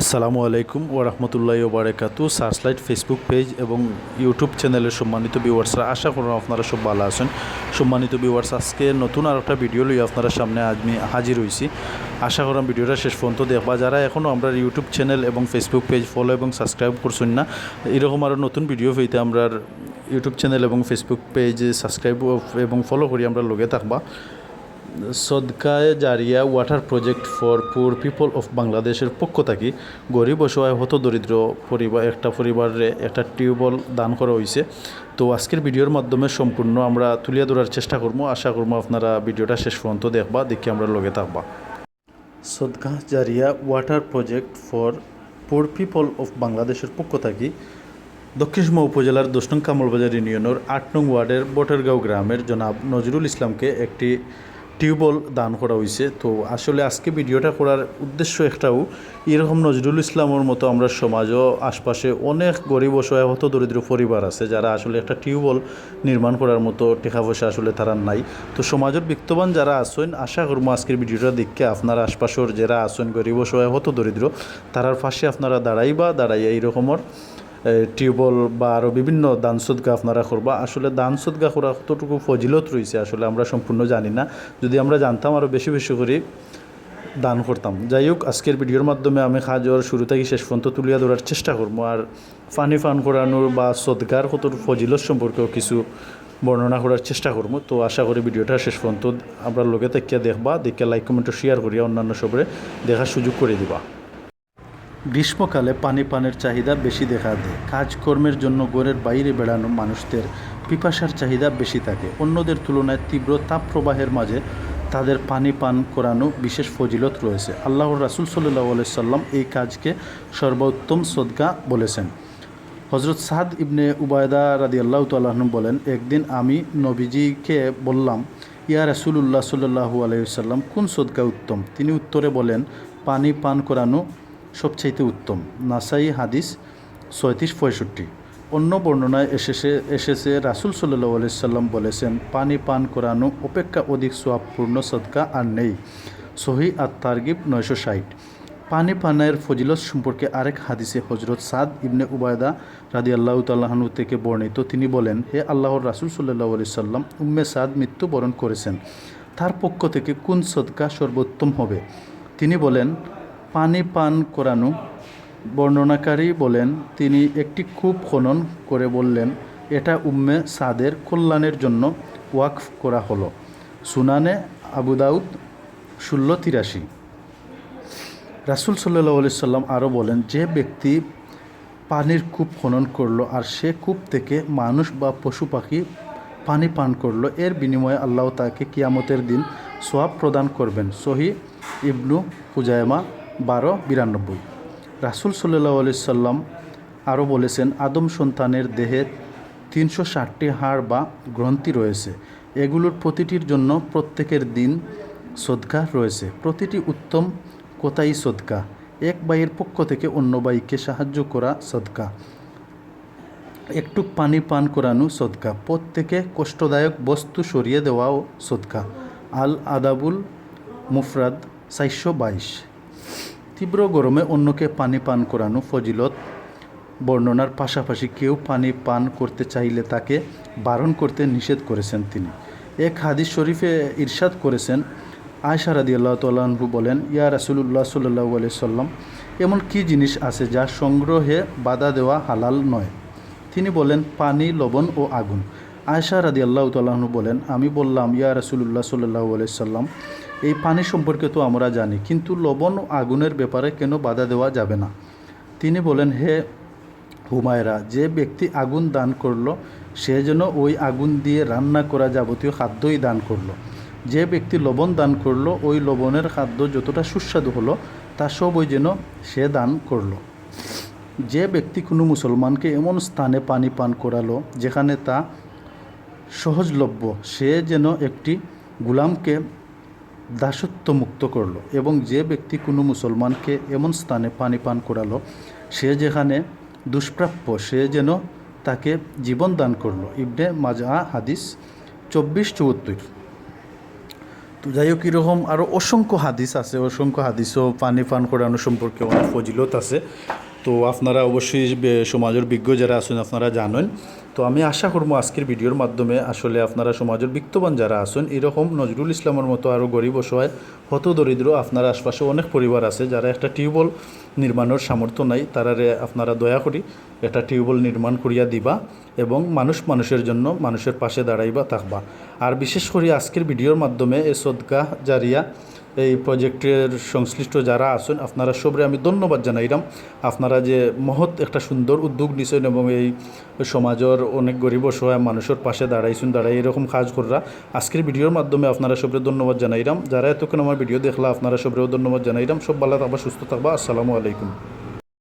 আসসালামু আলাইকুম ও রহমতুল্লাহ ওবরাকাতু সার্চলাইট ফেসবুক পেজ এবং ইউটিউব চ্যানেলের সম্মানিত ভিউয়ার্সরা, আশা করুন আপনারা সব ভালো আছেন। সম্মানিত ভিউয়ার্স, আজকে নতুন আর একটা ভিডিও লই আপনারা সামনে আমি হাজির হয়েছি আশা করলাম ভিডিওটা শেষ পর্যন্ত দেখবা। যারা এখনও আমরা ইউটিউব চ্যানেল এবং ফেসবুক পেজ ফলো এবং সাবস্ক্রাইব করছেন না, এরকম আরও নতুন ভিডিও পেতে আমরা ইউটিউব চ্যানেল এবং ফেসবুক পেজ সাবস্ক্রাইব এবং ফলো করি, আমরা লগে থাকবা। সদকায় জারিয়া water project for poor people of বাংলাদেশের পক্ষ থাকি গরিব অসহায় হত দরিদ্র পরিবার, একটা পরিবারে একটা টিউবওয়েল দান করা হয়েছে তো আজকের ভিডিওর মাধ্যমে সম্পূর্ণ আমরা তুলিয়া ধরার চেষ্টা করব আশা করব আপনারা ভিডিওটা শেষ পর্যন্ত দেখবা, দেখি আমরা লগে থাকবা। সদকা জারিয়া water project for poor people of বাংলাদেশের পক্ষ থেকে দক্ষিণ উপজেলার দশ নং কামলবাজার ইউনিয়নের আট নং ওয়ার্ডের বটেরগাঁও গ্রামের জনাব নজরুল ইসলামকে একটি টিউবওয়েল দান করা হয়েছে তো আসলে আজকে ভিডিওটা করার উদ্দেশ্য একটাও, এরকম নজরুল ইসলামের মতো আমরা সমাজও, আশপাশে অনেক গরিব অসহায় হত দরিদ্র পরিবার আছে যারা আসলে একটা টিউবওয়েল নির্মাণ করার মতো টাকা পয়সা আসলে তারা নাই। তো সমাজের বিত্তবান যারা আছেন, আশা করব আজকের ভিডিওটা দেখে আপনার আশপাশের যারা আছেন গরিব অসহায় হত দরিদ্র, তারার পাশে আপনারা দাঁড়াই দাঁড়াইবা, দাঁড়াইয়া এইরকমের টিউবওয়েল বা আরও বিভিন্ন দান সদগা আপনারা করবা। আসলে দান সদগা করা কতটুকু ফজিলত রয়েছে আসলে আমরা সম্পূর্ণ জানি না। যদি আমরা জানতাম আরও বেশি বেশি করে দান করতাম। যাই হোক, আজকের ভিডিওর মাধ্যমে আমি খাজর শুরু থেকে শেষ পর্যন্ত তুলিয়া ধরার চেষ্টা করব। আর পানি ফান করানোর বা সদগার কত ফজিলত সম্পর্কেও কিছু বর্ণনা করার চেষ্টা করব। তো আশা করি ভিডিওটা শেষ পর্যন্ত আমরা লোকে দেখিয়া দেখবা, দেখিয়া লাইক কমেন্ট শেয়ার করিয়া অন্যান্য সবরে দেখার সুযোগ করে দিবা। গ্রীষ্মকালে পানি পানের চাহিদা বেশি দেখা দেয়। কাজকর্মের জন্য ঘরের বাইরে বেড়ানো মানুষদের পিপাসার চাহিদা বেশি থাকে। অন্যদের তুলনায় তীব্র তাপপ্রবাহের মাঝে তাদের পানি পান করানো বিশেষ ফজিলত রয়েছে। আল্লাহর রাসুল সাল্লাহ সাল্লাম এই কাজকে সর্বোত্তম সদকা বলেছেন। হজরত সাদ ইবনে উবায়দা রাদি আল্লাহ তাল্লাহন বলেন, একদিন আমি নবীজিকে বললাম, ইয়া রাসুলুল্লাহ সাল্লাহু আলাইসাল্লাম কোন সদকা উত্তম তিনি উত্তরে বলেন, পানি পান করানো সবচাইতে উত্তম। নাসাই হাদিস ছয়ত্রিশ পঁয়ষট্টি। অন্য বর্ণনায় এসেছে এসেছে, রাসুল সাল্লাহ আলাইসাল্লাম বলেছেন, পানি পান করানো অপেক্ষা অধিক সোয়াবপূর্ণ সদকা আর নেই। সহি আর তারগিব নয়শো ষাট। পানি পানের ফজিলত সম্পর্কে আরেক হাদিসে হজরত সাদ ইবনে উবায়দা রাদি আল্লাহ তাল্লাহনু থেকে বর্ণিত। তিনি বলেন, হে আল্লাহর রাসুল সাল্লাহ আলি সাল্লাম, উম্মে সাদ মৃত্যুবরণ করেছেন। তার পক্ষ থেকে কোন সদকা সর্বোত্তম হবে? তিনি বলেন পানি পান করানো বর্ণনাকারী বলেন, তিনি একটি কূপ খনন করে বললেন, এটা উম্মে সাদের কল্যাণের জন্য ওয়াকফ করা হলো। সুনানে আবুদাউদ ষোলো তিরাশি। রাসুল সাল্লাহ আলি সাল্লাম আরও বলেন, যে ব্যক্তি পানির কূপ খনন করল আর সে কূপ থেকে মানুষ বা পশু পাখি পানি পান করল, এর বিনিময়ে আল্লাহ তাকে কিয়ামতের দিন সোয়াব প্রদান করবেন। সহি ইবনু হুজায়মা বারো, বিরানব্বই। রাসুল সাল্লাহ আলি সাল্লাম আরও বলেছেন, আদম সন্তানের দেহে তিনশো ষাটটি হাড় বা গ্রন্থি রয়েছে। এগুলোর প্রতিটির জন্য প্রত্যেকের দিন সদকা রয়েছে। প্রতিটি উত্তম কোথায় সদকা? এক বাইয়ের পক্ষ থেকে অন্য বাইকে সাহায্য করা সদকা। একটু পানি পান করানো সদকা। প্রত্যেকে কষ্টদায়ক বস্তু সরিয়ে দেওয়াও সদকা। আল আদাবুল মুফরাদ, চারশো বাইশ। তীব্র গরমে অন্যকে পানি পান করানো ফজিলত। বর্ণনার পাশাপাশি কেউ পানি পান করতে চাইলে তাকে বারণ করতে নিষেধ করেছেন তিনি। এক হাদিস শরীফে ইরশাদ করেছেন আয়সা রাদি আল্লাহ তাল্লাহু বলেন, ইয়া রাসুলুল্লাহ সাল্লাহ আলি সাল্লাম, এমন কি জিনিস আছে যা সংগ্রহে বাধা দেওয়া হালাল নয়? তিনি বলেন, পানি, লবণ ও আগুন। আয়সা রাদি আল্লাহ তাল্লাহনু বলেন, আমি বললাম, ইয়া রাসুলুল্লাহ সাল্লাহ সাল্লাম, এই পানি সম্পর্কে তো আমরা জানি, কিন্তু লবণ ও আগুনের ব্যাপারে কেন বাধা দেওয়া যাবে না? তিনি বলেন, হে হুমায়রা, যে ব্যক্তি আগুন দান করল, সে যেন ওই আগুন দিয়ে রান্না করা যাবতীয় খাদ্যই দান করল। যে ব্যক্তি লবণ দান করল, ওই লবণের খাদ্য যতটা সুস্বাদু হলো, তা সবই যেন সে দান করল। যে ব্যক্তি কোনো মুসলমানকে এমন স্থানে পানি পান করালো, যেখানে তা সহজলভ্য। সে যেন একটি গুলামকে দাসত্ব মুক্ত করল এবং যে ব্যক্তি কোনো মুসলমানকে এমন স্থানে পানি পান করালো, সে যেখানে দুষ্প্রাপ্য, সে যেন তাকে জীবন দান করল। ইবনে মাজা হাদিস চব্বিশ চুয়াত্তর। তো যাই হোক, এরকম আরও অসংখ্য হাদিস আছে। অসংখ্য হাদিসও পানি পান করানো সম্পর্কে অনেক ফজিলত আছে। তো আপনারা অবশ্যই সমাজের বিজ্ঞ যারা আছেন আপনারা জানেন। তো আমি আশা করব আজকের ভিডিওর মাধ্যমে আসলে আপনারা সমাজের বিত্তবান যারা আছেন, এরকম নজরুল ইসলামের মতো আরও গরিব অসহায়, হত দরিদ্র আপনার আশপাশে অনেক পরিবার আছে, যারা একটা টিউবওয়েল নির্মাণের সামর্থ্য নাই তারারে আপনারা দয়া করি একটা টিউবওয়েল নির্মাণ করিয়া দিবা এবং মানুষ মানুষের জন্য মানুষের পাশে দাঁড়াইবা, থাকবা। আর বিশেষ করে আজকের ভিডিওর মাধ্যমে এ সদকা জারিয়া এই প্রজেক্টের সংশ্লিষ্ট যারা আছেন, আপনারা সবরে আমি ধন্যবাদ জানাইলাম। আপনারা যে মহৎ একটা সুন্দর উদ্যোগ নিছেন এবং এই সমাজের অনেক গরিব অসহায় মানুষের পাশে দাঁড়াইছেন, দাঁড়াই এরকম কাজ কররা, আজকের ভিডিওর মাধ্যমে আপনারা সবরে ধন্যবাদ জানাইলাম। যারা এতক্ষণ আমার ভিডিও দেখলা, আপনারা সবরেও ধন্যবাদ জানাইলাম। সব ভালো থাকবা, সুস্থ থাকবা। আসসালামু আলাইকুম।